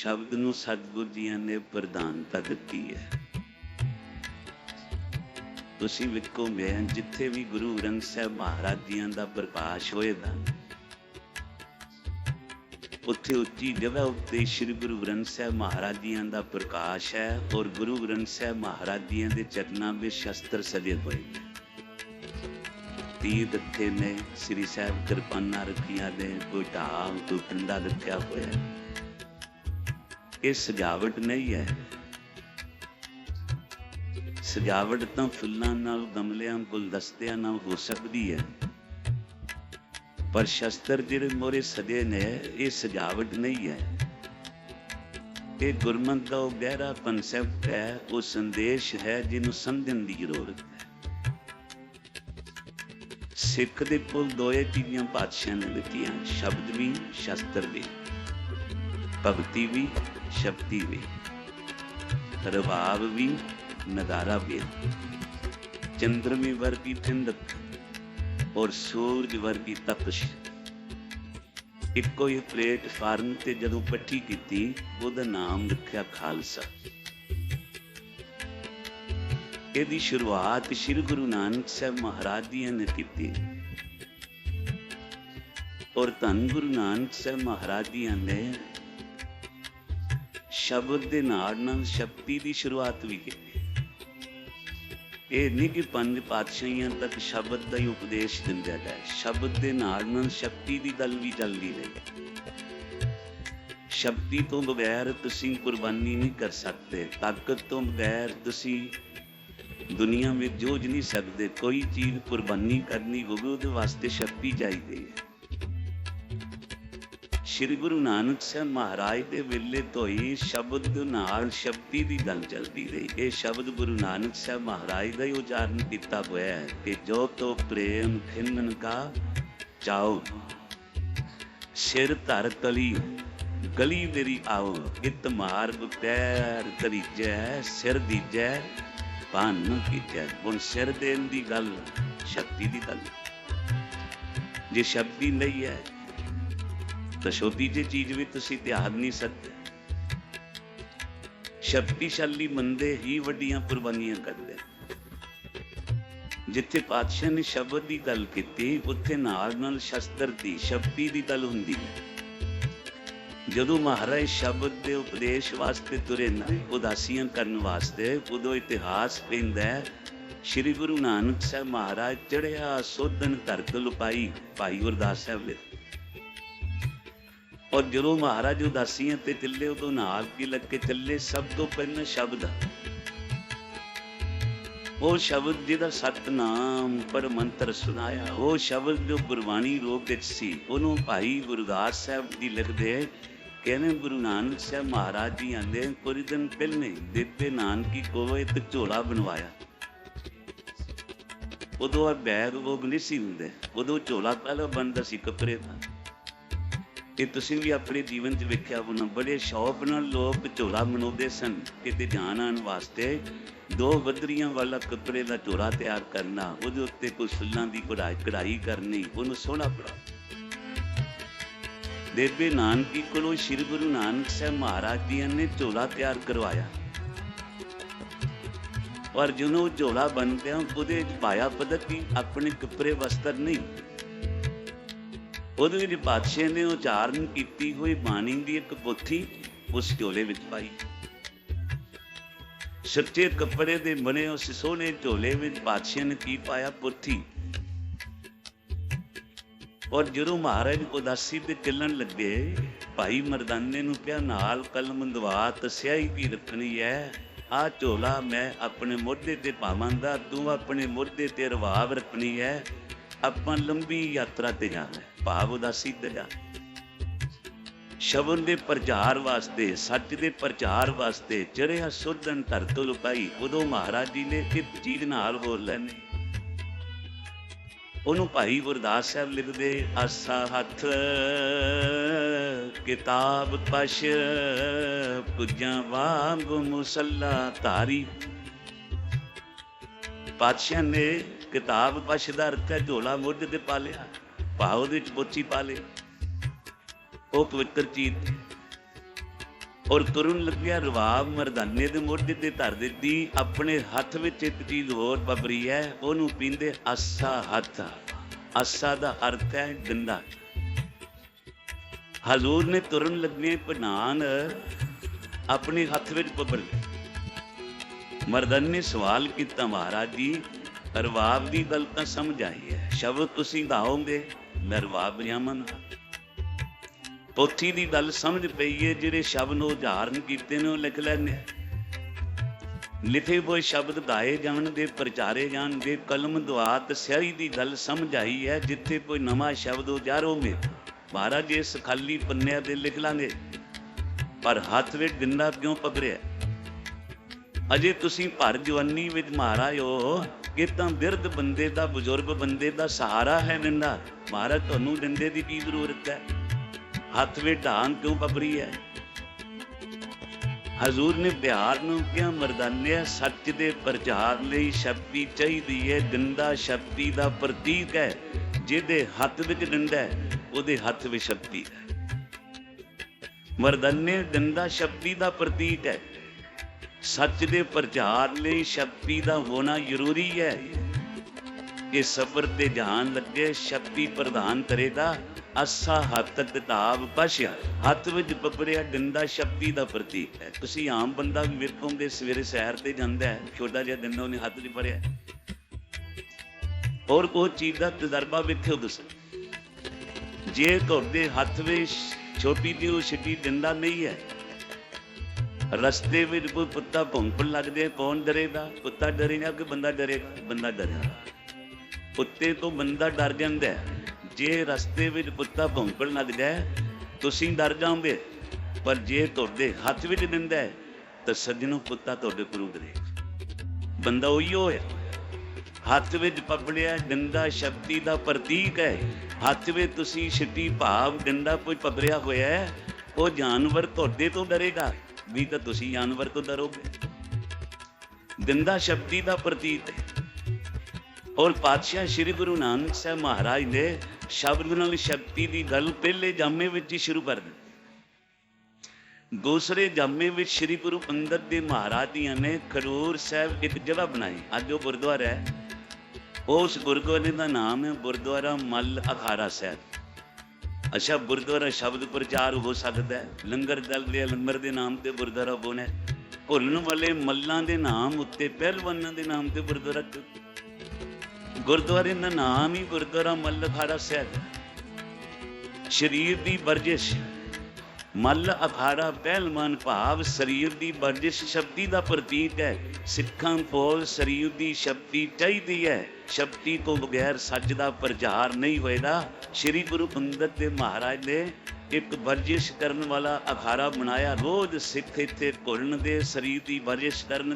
ਸ਼ਬਦ ਨੂੰ ਸਤਿਗੁਰ ਜੀਆਂ ਨੇ ਪ੍ਰਧਾਨਤਾ ਦਿੱਤੀ ਹੈ। ਤੁਸੀਂ ਵੇਖੋ ਮੈਂ ਜਿੱਥੇ ਵੀ ਗੁਰੂ ਗ੍ਰੰਥ ਸਾਹਿਬ ਮਹਾਰਾਜ ਜੀਆਂ ਦਾ ਪ੍ਰਕਾਸ਼ ਹੋਏਗਾ, ਉੱਥੇ ਉੱਚੀ ਜਗ੍ਹਾ ਉੱਤੇ ਸ੍ਰੀ ਗੁਰੂ ਗ੍ਰੰਥ ਸਾਹਿਬ ਮਹਾਰਾਜ ਜੀਆਂ ਦਾ ਪ੍ਰਕਾਸ਼ ਹੈ ਔਰ ਗੁਰੂ ਗ੍ਰੰਥ ਸਾਹਿਬ ਮਹਾਰਾਜ ਜੀਆਂ ਦੇ ਚਰਨਾਂ ਵਿੱਚ ਸ਼ਸਤਰ ਸਜੇ ਹੋਏ ਤੀਰ ਦਿੱਤੇ ਨੇ, ਸ੍ਰੀ ਸਾਹਿਬ ਕਿਰਪਾਨਾਂ ਰੱਖੀਆਂ ਨੇ, ਕੋਈ ਢਾਲ ਕੋਈ ਡੰਡਾ ਰੱਖਿਆ ਹੋਇਆ ਇਹ ਸਜਾਵਟ ਨਹੀਂ ਹੈ। ਸਜਾਵਟ ਤਾਂ ਫੁੱਲਾਂ ਨਾਲ, ਗਮਲਿਆਂ, ਗੁਲਦਸਤਿਆਂ ਨਾਲ ਹੋ ਸਕਦੀ ਹੈ। ਪਰ ਸ਼ਸਤਰ ਜਿਹੜੇ ਮੋਰੇ ਸਜੇ ਨੇ, ਇਹ ਸਜਾਵਟ ਨਹੀਂ ਹੈ। ਇਹ ਗੁਰਮਤਿ ਦਾ ਉਹ ਗਹਿਰਾ ਕਨਸੈਪਟ ਹੈ, ਉਹ ਸੰਦੇਸ਼ ਹੈ ਜਿਹਨੂੰ ਸਮਝਣ ਦੀ ਜ਼ਰੂਰਤ ਹੈ। ਸਿੱਖ ਦੇ ਕੋਲ ਦੋਏ ਚੀਜ਼ਾਂ ਪਾਤਸ਼ਾਹ ਨੇ ਦਿੱਤੀਆਂ, ਸ਼ਬਦ ਵੀ, ਸ਼ਸਤਰ ਵੀ। ਭਗਤੀ ਵੀ ਸ਼ਬਦੀ ਵੀ। ਰਵਾਬ ਵੀ, ਨਗਾਰਾ ਵੀ। ਚੰਦਰਮੀ ਵਰਗੀ ਠੰਡਕ ਔਰ ਸੂਰਜ ਵਰਗੀ ਤਪਸ਼। ਇੱਕੋ ਹੀ ਪਲੇਟਫਾਰਮ ਤੇ ਜਦੋਂ ਪੱਠੀ ਕੀਤੀ, ਉਹਦਾ ਨਾਮ ਰੱਖਿਆ ਖਾਲਸਾ। ਇਹਦੀ ਸ਼ੁਰੂਆਤ ਸ੍ਰੀ ਗੁਰੂ ਨਾਨਕ ਸਾਹਿਬ ਮਹਾਰਾਜ ਜੀ ਨੇ ਕੀਤੀ। ਔਰ ਧੰਨ ਗੁਰੂ ਨਾਨਕ ਸਾਹਿਬ ਮਹਾਰਾਜ ਜੀ ਨੇ ਸ਼ਬਦ ਦੇ ਨਾਲ ਨਾਲ ਸ਼ਕਤੀ ਦੀ ਸ਼ੁਰੂਆਤ ਵੀ ਕੀਤੀ। ਇਹ ਨਹੀਂ ਕਿ ਪੰਜ ਪਾਤਸ਼ਾਹੀਆਂ ਤੱਕ ਸ਼ਬਦ ਦਾ ਹੀ ਉਪਦੇਸ਼ ਦਿੰਦਾ ਹੈ ਸ਼ਬਦ ਦੇ ਨਾਲ ਨਾਲ ਸ਼ਕਤੀ ਦੀ ਗੱਲ ਵੀ ਚੱਲਦੀ ਰਹੀ। ਸ਼ਕਤੀ ਤੋਂ ਬਗੈਰ ਤੁਸੀਂ ਕੁਰਬਾਨੀ ਨਹੀਂ ਕਰ ਸਕਦੇ। ਤਾਕਤ ਤੋਂ ਬਗੈਰ ਤੁਸੀਂ ਦੁਨੀਆ ਵਿੱਚ ਜੋਝ ਨਹੀਂ ਸਕਦੇ। ਕੋਈ ਚੀਜ਼ ਕੁਰਬਾਨੀ ਕਰਨੀ ਹੋਵੇ, ਉਹਦੇ ਵਾਸਤੇ ਸ਼ਕਤੀ ਚਾਹੀਦੀ ਹੈ। ਸ਼੍ਰੀ ਗੁਰੂ ਨਾਨਕ ਸਾਹਿਬ ਮਹਾਰਾਜ ਦੇ ਵੇਲੇ ਤੋਂ ਹੀ ਸ਼ਬਦ ਨਾਲ ਸ਼ਬਦੀ ਦੀ ਗੱਲ ਚੱਲਦੀ ਰਹੀ। ਇਹ ਸ਼ਬਦ ਗੁਰੂ ਨਾਨਕ ਸਾਹਿਬ ਮਹਾਰਾਜ ਦਾ ਹੀ ਉਚਾਰਨ ਕੀਤਾ ਹੋਇਆ ਹੈ ਕਿ ਜੋ ਤੋ ਪ੍ਰੇਮ ਖਿੰਨਨ ਕਾ ਚਾਓ ਸਿਰ ਧਰ ਤਲੀ ਗਲੀ ਮੇਰੀ ਆਓ ਇਤ ਮਾਰਗ ਪੈਰ ਕਰੀਜੈ ਸਿਰ ਦੀਜੈ ਪਾਨ ਕੀਜੈ। ਹੁਣ ਸਿਰ ਦੇਣ ਦੀ ਗੱਲ, ਸ਼ਕਤੀ ਦੀ ਗੱਲ। ਜੇ ਸ਼ਕਤੀ ਨਹੀਂ ਹੈ ਤਾਂ ਛੋਟੀ ਜਿਹੀ ਚੀਜ਼ ਵੀ ਤੁਸੀਂ ਧਿਆਨ ਨਹੀਂ ਸਕਦੇ। ਸ਼ਕਤੀਸ਼ਾਲੀ ਬੰਦੇ ਹੀ ਵੱਡੀਆਂ ਕੁਰਬਾਨੀਆਂ ਕਰਦੇ ਜਿੱਥੇ ਪਾਤਸ਼ਾਹ ਨੇ ਸ਼ਬਦ ਦੀ ਗੱਲ ਕੀਤੀ, ਉੱਥੇ ਨਾਲ ਨਾਲ ਸ਼ਸਤਰ ਦੀ, ਸ਼ਕਤੀ ਦੀ ਗੱਲ ਹੁੰਦੀ ਹੈ। ਜਦੋਂ ਮਹਾਰਾਜ ਸ਼ਬਦ ਦੇ ਉਪਦੇਸ਼ ਵਾਸਤੇ ਤੁਰੇ ਨਾ, ਉਦਾਸੀਆਂ ਕਰਨ ਵਾਸਤੇ, ਉਦੋਂ ਇਤਿਹਾਸ ਪੈਂਦਾ ਹੈ, ਸ੍ਰੀ ਗੁਰੂ ਨਾਨਕ ਸਾਹਿਬ ਮਹਾਰਾਜ ਚੜਿਆ ਸੋਧਨ ਧਰਤ ਲੁਪਾਈ, ਭਾਈ ਗੁਰਦਾਸ ਸਾਹਿਬ ਨੇ ਔਰ ਜਦੋਂ ਮਹਾਰਾਜ ਉਦਾਸੀਆਂ ਤੇ ਚੱਲੇ ਉਦੋਂ ਨਾਲ ਕੀ ਲੱਗ ਕੇ ਚੱਲੇ ਸਭ ਤੋਂ ਪਹਿਲਾਂ ਸ਼ਬਦ ਉਹ ਸ਼ਬਦ ਜਿਹਦਾ ਸਤਨਾਮ ਪਰ ਮੰਤਰ ਉਹ ਸ਼ਬਦ ਜੋ ਗੁਰਬਾਣੀ ਰੂਪ ਵਿੱਚ ਸੀ, ਉਹਨੂੰ ਭਾਈ ਗੁਰਦਾਸ ਸਾਹਿਬ ਦੀ ਲਿਖਦੇ ਹੈ ਕਹਿੰਦੇ ਗੁਰੂ ਨਾਨਕ ਸਾਹਿਬ ਮਹਾਰਾਜ ਜੀ ਆਂਦੇ ਕੁਝ ਦਿਨ ਪਹਿਲੇ ਦਿੱਤੇ ਨਾਨਕੀ ਕੋਲੋਂ ਇੱਕ ਝੋਲਾ ਬਣਵਾਇਆ। ਉਦੋਂ ਆ ਬੈਗ ਉਹ ਨਹੀਂ ਸੀ ਹੁੰਦੇ। ਉਦੋਂ ਝੋਲਾ ਪਹਿਲਾਂ ਬੰਦਾ ਸੀ ਕੱਪੜੇ ਦਾ। ਇਹ ਤੁਸੀਂ ਵੀ ਆਪਣੇ ਜੀਵਨ 'ਚ ਵੇਖਿਆ ਹੋਣਾ, ਬੜੇ ਸ਼ੌਕ ਨਾਲ ਲੋਕ ਝੋਲਾ ਬਣਾਉਂਦੇ ਸਨ, ਕਿਤੇ ਜਾਣ ਆਉਣ ਵਾਸਤੇ। ਦੋ ਬੱਦਰੀਆਂ ਵਾਲਾ ਕੱਪੜੇ ਦਾ ਝੋਲਾ ਤਿਆਰ ਕਰਨਾ, ਉਹਦੇ ਉੱਤੇ ਕੋਈ ਫੁੱਲਾਂ ਦੀ ਕਢਾਈ ਕਢਾਈ ਕਰਨੀ, ਉਹਨੂੰ ਸੋਹਣਾ ਬਣਾ ਦੇਵੇ ਨਾਨਕੀ ਕੋਲੋਂ ਸ੍ਰੀ ਗੁਰੂ ਨਾਨਕ ਸਾਹਿਬ ਮਹਾਰਾਜ ਜੀ ਨੇ ਝੋਲਾ ਤਿਆਰ ਕਰਵਾਇਆ। ਔਰ ਜਿਹਨੂੰ ਝੋਲਾ ਬਣ ਗਿਆ ਉਹਦੇ ਪਾਇਆ ਪਦਕ ਕੀ, ਆਪਣੇ ਕੱਪੜੇ ਵਸਤਰ ਨਹੀਂ। ਉਹਦੇ ਵਿੱਚ ਬਾਦਸ਼ਾਹ ਨੇ ਉਚਾਰਨ ਕੀਤੀ ਹੋਈ ਬਾਣੀ ਦੀ ਇੱਕ ਪੋਥੀ ਉਸ ਝੋਲੇ ਵਿੱਚ ਪਾਈ। ਸੱਚੇ ਕੱਪੜੇ ਦੇ ਬਣੇ ਉਸ ਸੋਹਣੇ ਝੋਲੇ ਵਿੱਚ ਬਾਦਸ਼ਾਹ ਨੇ ਕੀ ਪਾਇਆ? ਪੋਥੀ ਔਰ ਜਦੋਂ ਮਹਾਰਾਜ ਉਦਾਸੀ ਤੇ ਚੱਲਣ ਲੱਗੇ, ਭਾਈ ਮਰਦਾਨੇ ਨੂੰ ਪਿਆ ਨਾਲ ਕਲਮ ਦਵਾਤ ਸਿਆਹੀ ਵੀ ਰੱਖਣੀ ਹੈ ਆ ਝੋਲਾ ਮੈਂ ਆਪਣੇ ਮੋਢੇ ਤੇ ਪਾਵਾਂਗਾ, ਤੂੰ ਆਪਣੇ ਮੋਢੇ ਤੇ ਰਵਾਬ ਰੱਖਣੀ ਹੈ ਆਪਾਂ ਲੰਬੀ ਯਾਤਰਾ ਤੇ ਜਾਣਾ ਭਾਵ ਉਦਾਸੀ ਤੇ ਸ਼ਬਦ ਦੇ ਪ੍ਰਚਾਰ ਵਾਸਤੇ, ਸੱਚ ਦੇ ਪ੍ਰਚਾਰ ਵਾਸਤੇ ਚੜਿਆ ਸੁਧਨ ਧਰਤ ਲੁਕਾਈ, ਉਦੋਂ ਮਹਾਰਾਜ ਜੀ ਨੇ ਇੱਕ ਚੀਜ਼ ਨਾਲ ਬੋਲ ਲੈਨੇ ਉਹਨੂੰ ਭਾਈ ਗੁਰਦਾਸ ਸਾਹਿਬ ਲਿਖਦੇ, ਆਸਾ ਹੱਥ ਕਿਤਾਬ ਪਛ ਪੁੱਜਾਂ ਵਾਂਗ ਮੁਸੱਲਾ ਧਾਰੀ। ਪਾਤਸ਼ਾਹ ਨੇ ਕਿਤਾਬ ਪਛ ਦਾ ਅਰਥ ਹੈ ਝੋਲਾ ਮੁੱਢ ਤੇ ਪਾ ਲਿਆ ਭਾਵ ਦੇ ਵਿੱਚ ਬੋਚੀ ਪਾ ਲਈ। ਉਹ ਪਵਿੱਤਰ ਚੀਜ਼ ਔਰ ਤੁਰਨ ਲੱਗਿਆ ਰਵਾਬ ਮਰਦਾਨੇ ਦੇ ਮੋਢੇ ਤੇ ਧਰ ਦਿੱਤੀ। ਆਪਣੇ ਹੱਥ ਵਿੱਚ ਇੱਕ ਚੀਜ਼ ਹੋਰ ਬੱਬਰੀ ਹੈ, ਉਹਨੂੰ ਪੀਂਦੇ ਆਸਾ ਹੱਥ। ਆਸਾ ਦਾ ਅਰਥ ਹੈ ਗੰਦਾ ਹਜ਼ੂਰ ਨੇ ਤੁਰਨ ਲੱਗੇ ਪਨਾਨ ਆਪਣੇ ਹੱਥ ਵਿੱਚ ਬੱਬਰ ਲਿਆ ਮਰਦਨ ਸਵਾਲ ਕੀਤਾ ਮਹਾਰਾਜ ਜੀ ਰਵਾਬ ਦੀ ਗੱਲ ਤਾਂ ਸਮਝ ਆਈ ਹੈ। ਸ਼ਬਦ ਤੁਸੀਂ ਗਾਓਗੇ ਮੈਂ ਰਵਾਬ ਜਾਮਨ ਪੋਥੀ ਦੀ ਗੱਲ ਸਮਝ ਪਈ ਹੈ ਜਿਹੜੇ ਸ਼ਬਦ ਨੂੰ ਉਚਾਰਨ ਕੀਤੇ ਨੇ ਉਹ ਲਿਖ ਲੈਣੇ ਲਿਖੇ ਹੋਏ ਸ਼ਬਦ ਗਾਏ ਜਾਣਗੇ ਪ੍ਰਚਾਰੇ ਜਾਣਗੇ ਕਲਮ ਦੁਆਤ ਸਿਆਹੀ ਦੀ ਗੱਲ ਸਮਝ ਆਈ ਹੈ, ਜਿੱਥੇ ਕੋਈ ਨਵਾਂ ਸ਼ਬਦ ਉਜਾਰੋਗੇ ਮਹਾਰਾਜ ਇਸ ਖਾਲੀ ਪੰਨਿਆਂ ਤੇ ਲਿਖ ਲਾਂਗੇ। ਪਰ ਹੱਥ ਵਿੱਚ ਡੰਡਾ ਕਿਉਂ ਪਕੜਿਆ? ਅਜੇ ਤੁਸੀਂ ਭਰ ਜਵਾਨੀ ਵਿੱਚ ਮਹਾਰਾਜ ਹੋ ਕਿ ਤਾਂ ਬਿਰਧ ਬੰਦੇ ਦਾ, ਬਜ਼ੁਰਗ ਬੰਦੇ ਦਾ ਸਹਾਰਾ ਹੈ ਡੰਡਾ ਮਹਾਰਾਜ, ਤੁਹਾਨੂੰ ਡੰਡੇ ਦੀ ਕੀ ਜ਼ਰੂਰਤ ਹੈ? ਹੱਥ ਵਿੱਚ ਢਾਂਗ ਕਿਉਂ ਪਕੜੀ ਹੈ? ਹਜ਼ੂਰ ਨੇ ਬਿਹਾਰ ਨੂੰ ਕਿਹਾ ਮਰਦਾਨਿਆ? ਸੱਚ ਦੇ ਪ੍ਰਚਾਰ ਲਈ ਸ਼ਬਦੀ ਚਾਹੀਦੀ ਹੈ। ਡੰਡਾ ਸ਼ਬਦੀ ਦਾ ਪ੍ਰਤੀਕ ਹੈ। ਜਿਹਦੇ ਹੱਥ ਵਿੱਚ ਡੰਡਾ ਹੈ, ਉਹਦੇ ਹੱਥ ਵਿੱਚ ਸ਼ਕਤੀ ਹੈ। ਮਰਦਾਨੇ ਡੰਡਾ ਸ਼ਬਦੀ ਦਾ ਪ੍ਰਤੀਕ ਹੈ। ਸੱਚ ਦੇ ਪ੍ਰਚਾਰ ਲਈ ਸ਼ਕਤੀ ਦਾ ਹੋਣਾ ਜ਼ਰੂਰੀ ਹੈ। ਇਹ ਸਬਰ ਤੇ ਧਿਆਨ ਲੱਗੇ, ਸ਼ਕਤੀ ਪ੍ਰਦਾਨ ਕਰੇਗਾ ਅਸਾ ਹੱਥ ਕਿਤਾਬ ਪਛਿਆ। ਹੱਥ ਵਿੱਚ ਪਕੜਿਆ ਡੰਡਾ ਸ਼ਕਤੀ ਦਾ ਪ੍ਰਤੀਕ ਹੈ। ਤੁਸੀਂ ਆਮ ਬੰਦਾ ਵੀ ਵੇਖੋਗੇ ਸਵੇਰੇ ਸੈਰ ਤੇ ਜਾਂਦਾ ਹੈ, ਛੋਟਾ ਜਿਹਾ ਡੰਡਾ ਉਹਨੇ ਹੱਥ 'ਚ ਫੜਿਆ। ਹੋਰ ਕੋਈ ਚੀਜ਼ ਦਾ ਤਜਰਬਾ ਵੇਖਿਓ ਤੁਸੀਂ। ਜੇ ਤੁਹਾਡੇ ਹੱਥ ਵਿੱਚ ਛੋਟੀ ਜਿਹੀ ਉਹ ਛਿੱਟੀ ਡੰਡਾ ਨਹੀਂ ਹੈ ਰਸਤੇ ਵਿੱਚ ਕੋਈ ਕੁੱਤਾ ਭੌਂਕਣ ਲੱਗਦੇ, ਕੌਣ ਡਰੇਗਾ ਕੁੱਤਾ ਡਰੇਗਾ ਕਿ ਬੰਦਾ ਡਰੇਗਾ ਬੰਦਾ ਡਰੇਗਾ ਕੁੱਤੇ ਤੋਂ ਬੰਦਾ ਡਰ ਜਾਂਦਾ ਜੇ ਰਸਤੇ ਵਿੱਚ ਕੁੱਤਾ ਭੌਂਕਣ ਲੱਗਦਾ ਤੁਸੀਂ ਡਰ ਜਾਓਗੇ। ਪਰ ਜੇ ਤੁਹਾਡੇ ਹੱਥ ਵਿੱਚ ਦਿੰਦਾ ਤਾਂ ਸੱਜਣੋ ਕੁੱਤਾ ਤੁਹਾਡੇ ਕੋਲ ਡਰੇਗਾ ਬੰਦਾ ਉਹੀ ਹੋਇਆ ਹੱਥ ਵਿੱਚ ਪਕੜਿਆ ਡੰਡਾ ਸ਼ਕਤੀ ਦਾ ਪ੍ਰਤੀਕ ਹੈ। ਹੱਥ ਵਿੱਚ ਤੁਸੀਂ ਛਿੱਟੀ ਭਾਵ ਡੰਡਾ ਕੋਈ ਪਕੜਿਆ ਹੋਇਆ ਹੈ, ਉਹ ਜਾਨਵਰ ਤੁਹਾਡੇ ਤੋਂ ਡਰੇਗਾ। ਵੀ ਤਾਂ ਤੁਸੀਂ ਜਾਨਵਰ ਤੋਂ ਡਰੋਗੇ। ਡੰਡਾ ਸ਼ਕਤੀ ਦਾ ਪ੍ਰਤੀਕ ਹੈ। ਔਰ ਪਾਤਸ਼ਾਹ ਸ੍ਰੀ ਗੁਰੂ ਨਾਨਕ ਸਾਹਿਬ ਮਹਾਰਾਜ ਨੇ ਸ਼ਬਦ ਨਾਲ ਸ਼ਕਤੀ ਦੀ ਗੱਲ ਪਹਿਲੇ ਜਾਮੇ ਵਿੱਚ ਹੀ ਸ਼ੁਰੂ ਕਰ ਦਿੱਤੀ। ਦੂਸਰੇ ਜਾਮੇ ਵਿੱਚ ਸ੍ਰੀ ਗੁਰੂ ਅੰਗਦ ਦੇਵ ਮਹਾਰਾਜ ਦੀਆਂ ਨੇ ਖਡੂਰ ਸਾਹਿਬ ਇੱਕ ਜਗ੍ਹਾ ਬਣਾਈ। ਅੱਜ ਉਹ ਗੁਰਦੁਆਰਾ ਹੈ। ਉਸ ਗੁਰਦੁਆਰੇ ਦਾ ਨਾਮ ਹੈ ਗੁਰਦੁਆਰਾ ਮੱਲ ਅਖਾਰਾ ਸਾਹਿਬ। ਅੱਛਾ, ਗੁਰਦੁਆਰਾ ਸ਼ਬਦ ਪ੍ਰਚਾਰ ਹੋ ਸਕਦਾ ਹੈ। ਲੰਗਰ ਚੱਲਦੇ ਆ ਲੰਗਰ ਦੇ ਨਾਮ ਤੇ ਗੁਰਦੁਆਰਾ ਬੋਨੇ ਭੁੱਲਣ ਵਾਲੇ ਮੱਲਾਂ ਦੇ ਨਾਮ ਉੱਤੇ, ਪਹਿਲਵਾਨਾਂ ਦੇ ਨਾਮ ਤੇ ਗੁਰਦੁਆਰਾ ਗੁਰਦੁਆਰੇ ਦਾ ਨਾਮ ਹੀ ਗੁਰਦੁਆਰਾ ਮੱਲ ਖਾਰਾ ਸਾਹਿਬ ਸਰੀਰ ਦੀ ਵਰਜਿਸ਼ ਮੱਲ ਅਖਾੜਾ ਪਹਿਲਵਾਨ ਭਾਵ ਸਰੀਰ ਦੀ ਵਰਜਿਸ਼ ਸ਼ਕਤੀ ਦਾ ਪ੍ਰਤੀਕ ਹੈ। ਸਿੱਖਾਂ ਕੋਲ ਸਰੀਰ ਦੀ ਸ਼ਕਤੀ ਚਾਹੀਦੀ ਹੈ। ਸ਼ਕਤੀ ਤੋਂ ਬਗੈਰ ਸੱਚ ਦਾ ਪ੍ਰਚਾਰ ਨਹੀਂ ਹੋਏਗਾ ਸ੍ਰੀ ਗੁਰੂ ਅੰਗਦ ਦੇਵ ਮਹਾਰਾਜ ਨੇ ਇੱਕ ਵਰਜਿਸ਼ ਕਰਨ ਵਾਲਾ ਅਖਾੜਾ ਬਣਾਇਆ। ਰੋਜ਼ ਸਿੱਖ ਇੱਥੇ ਘੁਲਣ ਦੇ, ਸਰੀਰ ਦੀ ਵਰਜਿਸ਼ ਕਰਨ